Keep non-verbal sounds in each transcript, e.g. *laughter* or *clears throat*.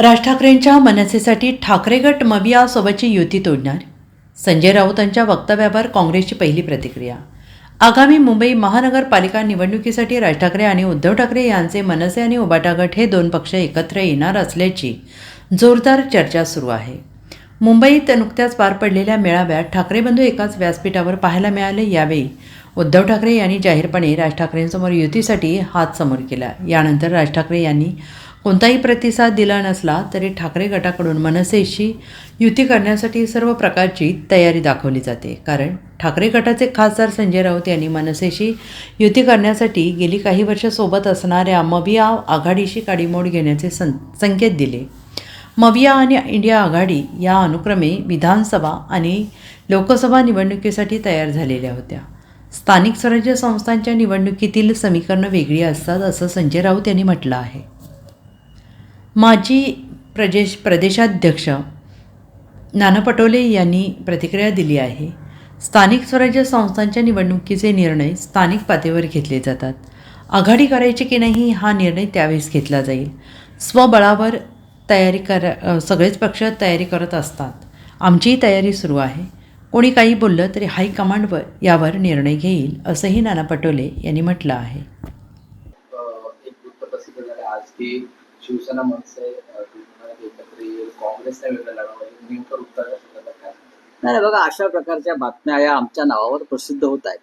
राज ठाकरेंच्या मनसेसाठी ठाकरे गट मवियासोबतची युती तोडणार? संजय राऊतांच्या वक्तव्यावर काँग्रेसची पहिली प्रतिक्रिया. आगामी मुंबई महानगरपालिका निवडणुकीसाठी राज ठाकरे आणि उद्धव ठाकरे यांचे मनसे आणि उबाटा गट हे दोन पक्ष एकत्र येणार असल्याची जोरदार चर्चा सुरू आहे. मुंबईत नुकत्याच पार पडलेल्या मेळाव्यात ठाकरे बंधू एकाच व्यासपीठावर पाहायला मिळाले. यावेळी उद्धव ठाकरे यांनी जाहीरपणे राज ठाकरेंसमोर युतीसाठी हात समोर केला. यानंतर राज ठाकरे यांनी कोणताही प्रतिसाद दिला नसला तरी ठाकरे गटाकडून मनसेशी युती करण्यासाठी सर्व प्रकारची तयारी दाखवली जाते. कारण ठाकरे गटाचे खासदार संजय राऊत यांनी मनसेशी युती करण्यासाठी गेली काही वर्ष सोबत असणाऱ्या मविया आघाडीशी काडीमोड घेण्याचे सं संकेत दिले. मविया आणि इंडिया आघाडी या अनुक्रमे विधानसभा आणि लोकसभा निवडणुकीसाठी तयार झालेल्या होत्या. स्थानिक स्वराज्य संस्थांच्या निवडणुकीतील समीकरणं वेगळी असतात असं संजय राऊत यांनी म्हटलं आहे. माजी प्रदेश प्रदेशाध्यक्ष नाना पटोले यांनी प्रतिक्रिया दिली आहे. स्थानिक स्वराज्य संस्थांच्या निवडणुकीचे निर्णय स्थानिक पातळीवर घेतले जातात. आघाडी करायची की नाही हा निर्णय त्यावेळेस घेतला जाईल. स्वबळावर तयारी कर सगळेच पक्ष तयारी करत असतात. आमचीही तयारी सुरू आहे. कोणी काही बोललं तरी हायकमांडवर यावर निर्णय घेईल असंही नाना पटोले यांनी म्हटलं आहे. शिवसेना मनसे एकत्र येईल काँग्रेसने वेगळं लढावं नेमकं उत्तर नाही, बघा अशा प्रकारच्या बातम्या या आमच्या नावावर प्रसिद्ध होत आहेत.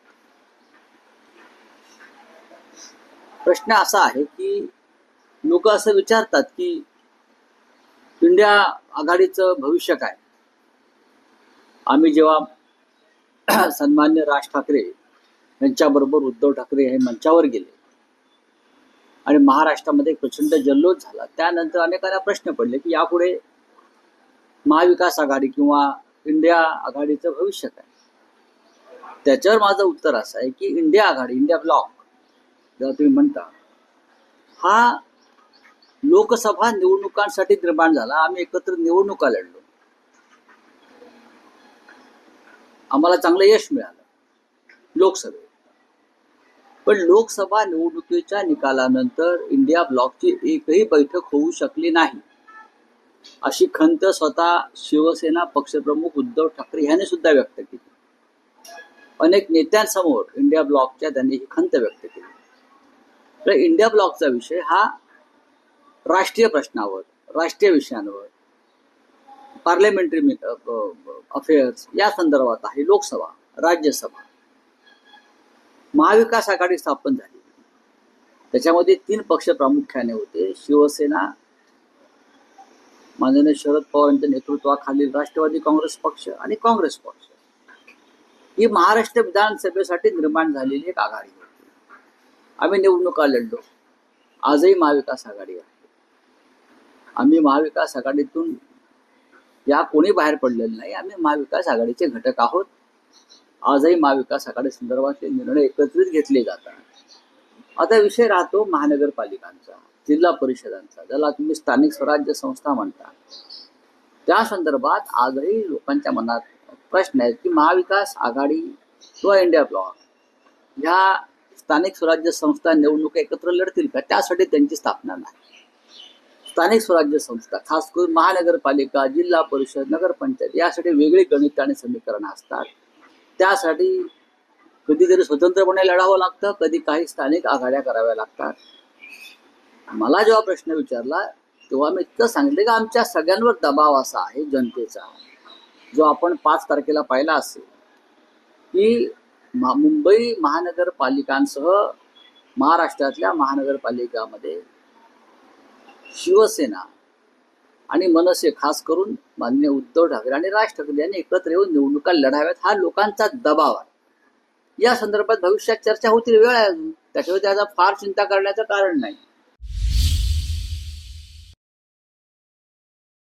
प्रश्न असा आहे की लोक असं विचारतात की इंडिया आघाडीचं भविष्य काय? आम्ही जेव्हा *clears throat* सन्मान्य राज ठाकरे यांच्याबरोबर उद्धव ठाकरे हे मंचावर गेले आणि महाराष्ट्रामध्ये प्रचंड जल्लोष झाला. त्यानंतर अनेकांना प्रश्न पडले की यापुढे महाविकास आघाडी किंवा इंडिया आघाडीचं भविष्य काय? त्याच्यावर माझं उत्तर असं आहे की इंडिया आघाडी इंडिया ब्लॉक ज्याला तुम्ही म्हणता हा लोकसभा निवडणुकांसाठी निर्माण झाला. आम्ही एकत्र निवडणुका लढलो. आम्हाला चांगलं यश मिळालं. लोकसभेत. पण लोकसभा निवडणुकीच्या निकालानंतर इंडिया ब्लॉकची एकही बैठक होऊ शकली नाही. अशी खंत स्वतः शिवसेना पक्षप्रमुख उद्धव ठाकरे यांनी सुद्धा व्यक्त केली. अनेक नेत्यांसमोर इंडिया ब्लॉकच्या त्यांनी ही खंत व्यक्त केली. तर इंडिया ब्लॉकचा विषय हा राष्ट्रीय प्रश्नावर राष्ट्रीय विषयांवर पार्लमेंटरी अफेअर्स या संदर्भात आहे लोकसभा राज्यसभा. महाविकास आघाडी स्थापन झाली. त्याच्यामध्ये तीन पक्ष प्रामुख्याने होते. शिवसेना माननीय शरद पवार यांच्या नेतृत्वाखालील राष्ट्रवादी काँग्रेस पक्ष आणि काँग्रेस पक्ष. ही महाराष्ट्र विधानसभेसाठी निर्माण झालेली एक आघाडी होती. आम्ही निवडणुका लढलो. आजही महाविकास आघाडी आहे. आम्ही महाविकास आघाडीतून या कोणी बाहेर पडलेलं नाही. आम्ही महाविकास आघाडीचे घटक आहोत. आजही महाविकास आघाडी संदर्भातले निर्णय एकत्रित घेतले जातात. आता विषय राहतो महानगरपालिकांचा जिल्हा परिषदांचा ज्याला तुम्ही स्थानिक स्वराज्य संस्था म्हणता. त्या संदर्भात आजही लोकांच्या मनात प्रश्न आहेत की महाविकास आघाडी किंवा इंडिया ब्लॉक ह्या स्थानिक स्वराज्य संस्था निवडणुका एकत्र लढतील का? त्यासाठी त्यांची स्थापना नाही. स्थानिक स्वराज्य संस्था खास करून महानगरपालिका जिल्हा परिषद नगरपंचायत यासाठी वेगळी गणित आणि समीकरणं असतात. त्यासाठी कधीतरी स्वतंत्रपणे लढावं लागतं कधी काही स्थानिक आघाड्या कराव्या लागतात. मला जेव्हा प्रश्न विचारला तेव्हा मी इतकं सांगितलं की आमच्या सगळ्यांवर दबाव असा आहे जनतेचा. जो आपण पाच तारखेला पाहिला असेल की मुंबई महानगरपालिकांसह महाराष्ट्रातल्या महानगरपालिकामध्ये शिवसेना आणि मनसे खास करून माननीय उद्धव ठाकरे आणि राज ठाकरे यांनी एकत्र येऊन निवडणुका लढाव्यात. हा लोकांचा दबाव आहे. या संदर्भात भविष्यात चर्चा होतील वेळ आहे अजून. त्याच्यावर त्याचा फार चिंता करण्याचं कारण नाही.